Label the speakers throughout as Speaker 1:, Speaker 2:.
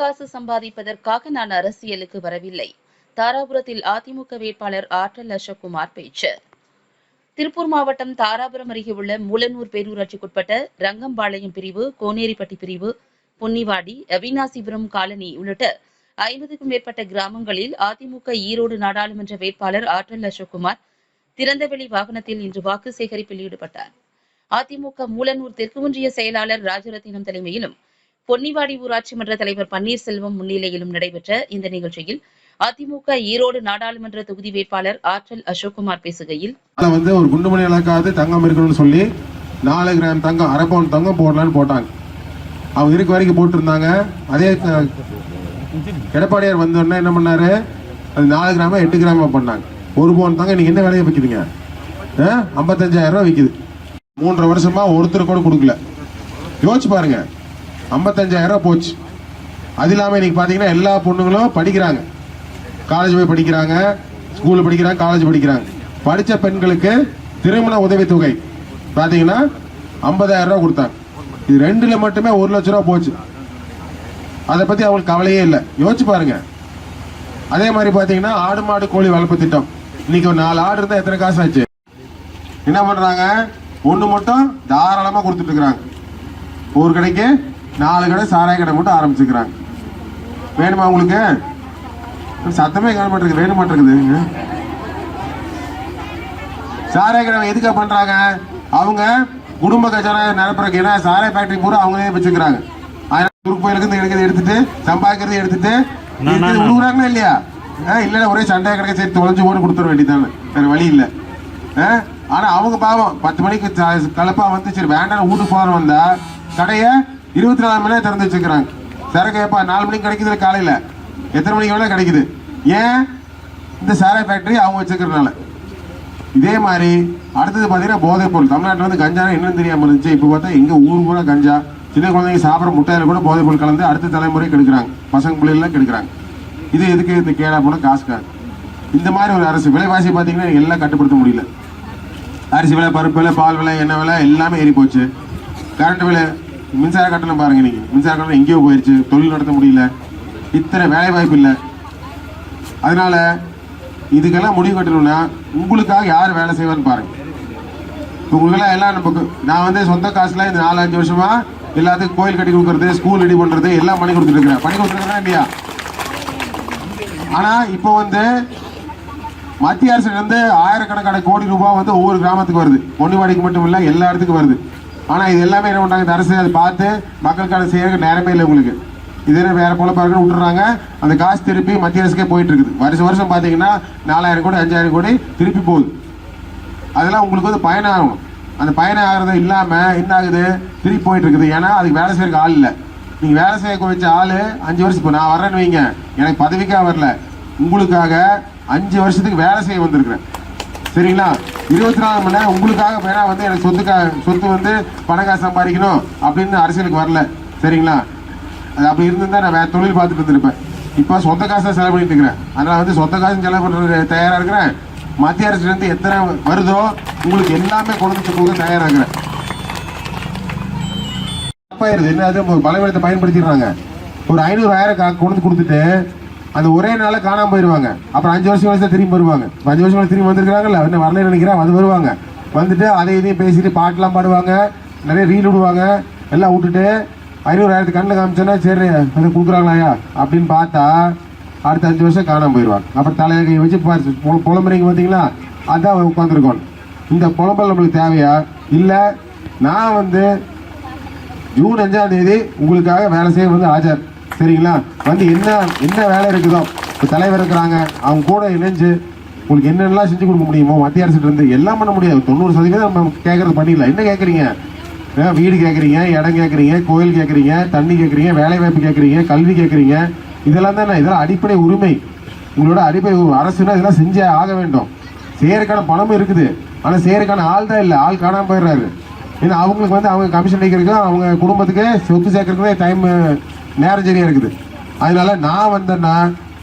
Speaker 1: காசு சம்பாதிப்பதற்காக நான் அரசியலுக்கு வரவில்லை. தாராபுரத்தில் அதிமுக வேட்பாளர் ஆற்றல் அசோக்குமார் பேச்சு. திருப்பூர் மாவட்டம் தாராபுரம் அருகே உள்ள மூலனூர் பேரூராட்சிக்குட்பட்ட ரங்கம்பாளையம் பிரிவு கோனேரிப்பட்டி பிரிவு பொன்னிவாடி அவினாசிபுரம் காலனி உள்ளிட்ட ஐம்பதுக்கும் மேற்பட்ட கிராமங்களில் அதிமுக ஈரோடு நாடாளுமன்ற வேட்பாளர் ஆற்றல் அசோக்குமார் திறந்தவெளி வாகனத்தில் இன்று வாக்கு சேகரிப்பில் ஈடுபட்டார். அதிமுக மூலனூர் தெற்கு ஒன்றிய செயலாளர் ராஜரத்தினம் தலைமையிலும் பொன்னிவாடி ஊராட்சி மன்ற தலைவர் பன்னீர்செல்வம் முன்னிலையிலும் நடைபெற்ற இந்த நிகழ்ச்சியில் அதிமுக ஈரோடு நாடாளுமன்ற தொகுதி வேட்பாளர் ஆற்றல் அசோக்குமார் பேசுகையில்
Speaker 2: வந்து ஒரு குண்டுமணி இலக்காவது தங்கம் இருக்கணும்னு சொல்லி நாலு கிராம் தங்கம் அரை பவுன் தங்கம் போடலான்னு போட்டாங்க. அவங்க இருக்க வரைக்கும் போட்டிருந்தாங்க. அதே எடப்பாடியார் வந்தோடனே என்ன பண்ணாரு? அது நாலு கிராம எட்டு கிராம பண்ணாங்க. ஒரு பவுன் தங்கம் இன்னைக்கு என்ன விலையை விற்கிதுங்க ஐம்பத்தஞ்சாயிரம் ரூபா விற்கிது மூன்றரை வருஷமா ஒருத்தர் கூட கொடுக்கல. யோசிச்சு பாருங்க. ஐம்பத்தஞ்சாயிரம் ரூபா போச்சு. அது இல்லாமல் இன்னைக்கு பார்த்தீங்கன்னா எல்லா பொண்ணுங்களும் படிக்கிறாங்க. காலேஜ் போய் படிக்கிறாங்க ஸ்கூலில் படிக்கிறாங்க காலேஜ் படிக்கிறாங்க. படித்த பெண்களுக்கு திருமண உதவித்தொகை பார்த்தீங்கன்னா ஐம்பதாயிரம் ரூபா கொடுத்தாங்க. இது ரெண்டுல மட்டுமே ஒரு லட்ச ரூபா போச்சு. அதை பற்றி அவங்களுக்கு கவலையே இல்லை. யோசிச்சு பாருங்க. அதே மாதிரி பார்த்தீங்கன்னா ஆடு மாடு கோழி வளர்ப்பு திட்டம். இன்னைக்கு ஒரு நாலு ஆடு இருந்தால் எத்தனை காசு ஆச்சு? என்ன பண்ணுறாங்க ஒன்று மட்டும் தாராளமாக கொடுத்துட்டு இருக்கிறாங்க. ஒரு கடைக்கு நாலு கடை சாராய கடை மட்டும் ஆரம்பிச்சுக்கிறாங்க. வேணுமா உங்களுக்கு? சத்தமே காண மாட்டேங்குது வேணும் மாட்டேங்குது. சாராய கடை எதுக்காக பண்றாங்க? அவங்க குடும்ப கஜானா நிரப்புறக்கு ஏன்னா சாராய ஃபேக்டரி பூரா அவங்களே வச்சுக்கிறாங்க. அதனால துருக்கு கோயிலுக்கு எடுக்கிறது எடுத்துட்டு சம்பாதிக்கிறது எடுத்துட்டு உழுகுறாங்களா இல்லையா? ஆ, இல்லைன்னா ஒரே சண்டையா கிடக்க சரி தொலைஞ்சு ஓடி கொடுத்துட வேண்டியதானே வேற வழி இல்லை. ஆ, ஆனா அவங்க பாவம் பத்து மணிக்கு ச- கலப்பா வந்து சரி வேண்டாம் வீட்டுக்கு போறோம் வந்தா கடையை இருபத்தி நாலு மணி நேரம் திறந்து வச்சுக்கிறாங்க. சரக்கு எப்பா நாலு மணிக்கு கிடைக்குது காலையில்? எத்தனை மணிக்கு வேணால் கிடைக்குது. ஏன்? இந்த சாராய ஃபேக்டரி அவங்க வச்சுக்கிறதுனால. இதே மாதிரி அடுத்தது பார்த்தீங்கன்னா போதைப் பொருள். தமிழ்நாட்டில் வந்து கஞ்சா என்னன்னு தெரியாமல் இருந்துச்சு. இப்போ பார்த்தா எங்கள் ஊர் பூரா கஞ்சா. சின்ன குழந்தைங்க சாப்பிட்ற முட்டையில் கூட போதைப் பொருள் கலந்து அடுத்த தலைமுறை கெடுக்கிறாங்க. பசங்க பிள்ளைகள்லாம் கெடுக்கிறாங்க. இது எதுக்கு? இந்த கேடா போன காசுக்காக. இந்த மாதிரி ஒரு அரசு விலைவாசி பார்த்தீங்கன்னா எல்லாம் கட்டுப்படுத்த முடியல. அரிசி விலை பருப்பு விலை பால் விலை எண்ணெய் விலை எல்லாமே ஏறி போச்சு கரண்ட் விலை மின்சார கட்டணம் பாருங்க நீங்கள் மின்சார கட்டணம் எங்கேயோ போயிடுச்சு தொழில் நடத்த முடியல. இத்தனை வேலை வாய்ப்பு இல்லை. அதனால் இதுக்கெல்லாம் முடிவு கட்டணும்னா உங்களுக்காக யார் வேலை செய்வான்னு பாருங்கள் உங்களுக்கெல்லாம் எல்லாம் நம்ம நான் வந்து சொந்த காசுல இந்த நாலு அஞ்சு வருஷமா எல்லாத்துக்கும் கோயில் கட்டி கொடுக்கறது ஸ்கூல் ரெடி பண்ணுறது எல்லாம் பண்ணி கொடுத்துட்டு பண்ணி கொடுத்துருக்கேன் இல்லையா? ஆனால் இப்போ வந்து மத்திய அரசு வந்து ஆயிரக்கணக்கான கோடி ரூபாய் வந்து ஒவ்வொரு கிராமத்துக்கு வருது. பொன்னிவாடிக்கு மட்டும் இல்லை எல்லா இடத்துக்கும் வருது. ஆனால் இது எல்லாமே என்ன பண்ணுறாங்க இந்த அரசு அதை பார்த்து மக்களுக்கான செய்யறதுக்கு நேரமே இல்லை உங்களுக்கு. இதே வேற போல பாருங்க விட்டுறாங்க அந்த காசு திருப்பி மத்திய அரசுக்கே போயிட்டு இருக்குது. வருஷம் வருஷம் பார்த்தீங்கன்னா நாலாயிரம் கோடி அஞ்சாயிரம் கோடி திருப்பி போகுது. அதெல்லாம் உங்களுக்கு வந்து பயணம் ஆகும் அந்த பயணம் ஆகிறது இல்லாமல் என்ன ஆகுது திருப்பி போயிட்டு இருக்குது. ஏன்னா அதுக்கு வேலை செய்யறதுக்கு ஆள் இல்லை. நீங்கள் வேலை செய்ய வச்ச ஆள் அஞ்சு வருஷம். இப்போ நான் வரேன்னு வைங்க. எனக்கு பதவிக்காக வரல. உங்களுக்காக அஞ்சு வருஷத்துக்கு வேலை செய்ய வந்திருக்கிறேன். சரிங்களா? இருபத்தி நாலு மணி நேரம் உங்களுக்காக வேணா வந்து எனக்கு சொத்துக்கா சொத்து வந்து பணக்காசு சம்பாதிக்கணும் அப்படின்னு அரசியலுக்கு வரல. சரிங்களா? அது அப்படி இருந்திருந்தா நான் வேற தொழில் பார்த்துட்டு இருந்திருப்பேன். இப்போ சொந்த காசு தான் செலவு பண்ணிட்டு இருக்கிறேன். அதனால் வந்து சொந்த காசு செலவு பண்ணுறது தயாராக இருக்கிறேன். மத்திய அரசுலேருந்து எத்தனை வருதோ உங்களுக்கு எல்லாமே கொண்டு வந்து கொடுக்க தயாராக இருக்கிறேன். தப்பாயிருது. என்ன அது? பலவீனத்தை பயன்படுத்திடுறாங்க. ஒரு ஐநூறு ஆயிரம் கொண்டு வந்து கொடுத்துட்டு அந்த ஒரே நாளில் காணாமல் போயிருவாங்க. அப்புறம் அஞ்சு வருஷம் கழிச்சு திரும்பி வருவாங்க. அஞ்சு வருஷம் கழிச்சு திரும்பி வந்திருக்காங்கல்ல இன்னும் வரலன்னு நினைக்கிறேன் அது வருவாங்க. வந்துட்டு அதை இதையும் பேசிட்டு பாட்டெலாம் பாடுவாங்க. நிறைய ரீல் விடுவாங்க. எல்லாம் விட்டுட்டு ஐநூறு ஆயிரத்து கண்ணில் காமிச்சோன்னா சரி அதை கொடுக்குறாங்களாயா? அப்படின்னு பார்த்தா அடுத்த அஞ்சு வருஷம் காணாமல் போயிடுவாங்க அப்புறம் தலையை கை வச்சு பாரு புலம்புறீங்க பார்த்தீங்களா? அதான் உட்காந்துருக்கோம் இந்த புலம்பல் நம்மளுக்கு தேவையா? இல்லை நான் வந்து ஜூன் அஞ்சாம் தேதி உங்களுக்காக வேலை செய்ய வந்து ஆஜர். சரிங்களா வந்து என்ன என்ன வேலை இருக்குதோ இப்போ தலைவர் இருக்கிறாங்க அவங்க கூட இணைஞ்சு உங்களுக்கு என்னென்னலாம் செஞ்சு கொடுக்க முடியுமோ மத்திய அரசு இருந்து எல்லாம் பண்ண முடியாது. தொண்ணூறு சதவீதம் நம்ம கேட்கறது பண்ணிடலாம். என்ன கேட்குறீங்க வீடு கேட்குறீங்க இடம் கேட்குறீங்க கோயில் கேட்குறீங்க தண்ணி கேட்குறீங்க வேலைவாய்ப்பு கேட்குறீங்க கல்வி கேட்குறீங்க இதெல்லாம் தானே இதெல்லாம் அடிப்படை உரிமை. உங்களோட அடிப்படை உ- அரசுனா இதெல்லாம் செஞ்சே ஆக வேண்டும். செய்யறதுக்கான பணமும் இருக்குது. ஆனால் செய்யறதுக்கான ஆள் தான் இல்லை. ஆள் காணாம போயிடுறாரு. ஏன்னா அவங்களுக்கு வந்து அவங்க கமிஷன் அடிக்கிறதுக்கும் அவங்க குடும்பத்துக்கு சொத்து சேர்க்கறதுக்கு டைம் நேரம் சரியா இருக்குது. அதனால நான் வந்தேன்னா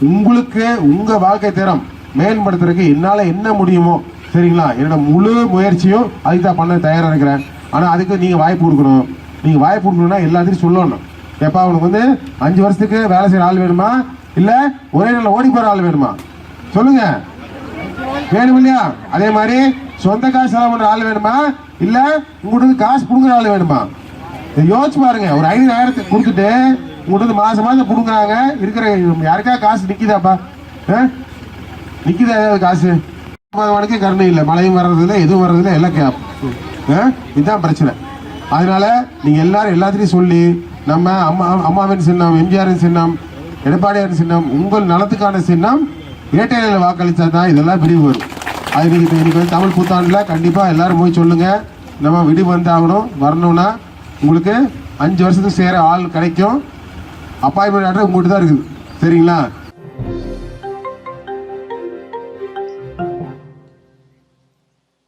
Speaker 2: உங்களுக்கு உங்க வாழ்க்கை தரம் மேம்படுத்துறதுக்கு என்னால என்ன முடியுமோ சரிங்களா? என்னோட முழு முயற்சியும் அதுக்கு தான் பண்ண தயாராக இருக்கிறேன். ஆனால் அதுக்கு நீங்கள் வாய்ப்பு கொடுக்கணும். நீங்கள் வாய்ப்பு கொடுக்கணும்னா எல்லாத்தையும் சொல்லணும். எப்போ உனக்கு வந்து அஞ்சு வருஷத்துக்கு வேலை செய்கிற ஆள் வேணுமா? இல்லை ஒரே நாளில் ஓடி போகிற ஆள் வேணுமா? சொல்லுங்க. வேணும் இல்லையா? அதே மாதிரி சொந்த காசு செலவு பண்ணுற ஆள் வேணுமா? இல்லை உங்கள்கிட்ட காசு கொடுக்குற ஆள் வேணுமா? இதை யோசிச்சு பாருங்க. ஒரு ஐநூறாயிரத்துக்கு கொடுத்துட்டு கொடுத்து மாதம் மாதம் கொடுக்குறாங்க இருக்கிற யாருக்கா காசு நிற்கிதாப்பா ஆ? ஏதாவது காசு? வணக்கு கருணை இல்லை. மழையும் வர்றதில்ல எதுவும் வர்றதில்ல எல்லாம் கேப் ஆ? இதுதான் பிரச்சனை. அதனால நீங்கள் எல்லாரும் எல்லாத்துலேயும் சொல்லி நம்ம அம்மா அம்மாவின் சின்னம் எம்ஜிஆரின் சின்னம் எடப்பாடியாரின் சின்னம் உங்கள் நலத்துக்கான சின்னம் வேட்டையில வாக்களித்தா தான் இதெல்லாம் விடிவு வரும். அது இன்னைக்கு இன்னைக்கு வந்து தமிழ் புத்தாண்டில் கண்டிப்பாக எல்லாரும் போய் சொல்லுங்கள் நம்ம விடிவு வந்தாகணும் வரணும்னா உங்களுக்கு அஞ்சு வருஷத்துக்கு சேர ஆள் கிடைக்கும். அப்பாயின்மெண்ட் ஆர்டர் உங்கள்கிட்ட தான் இருக்குது. சரிங்களா?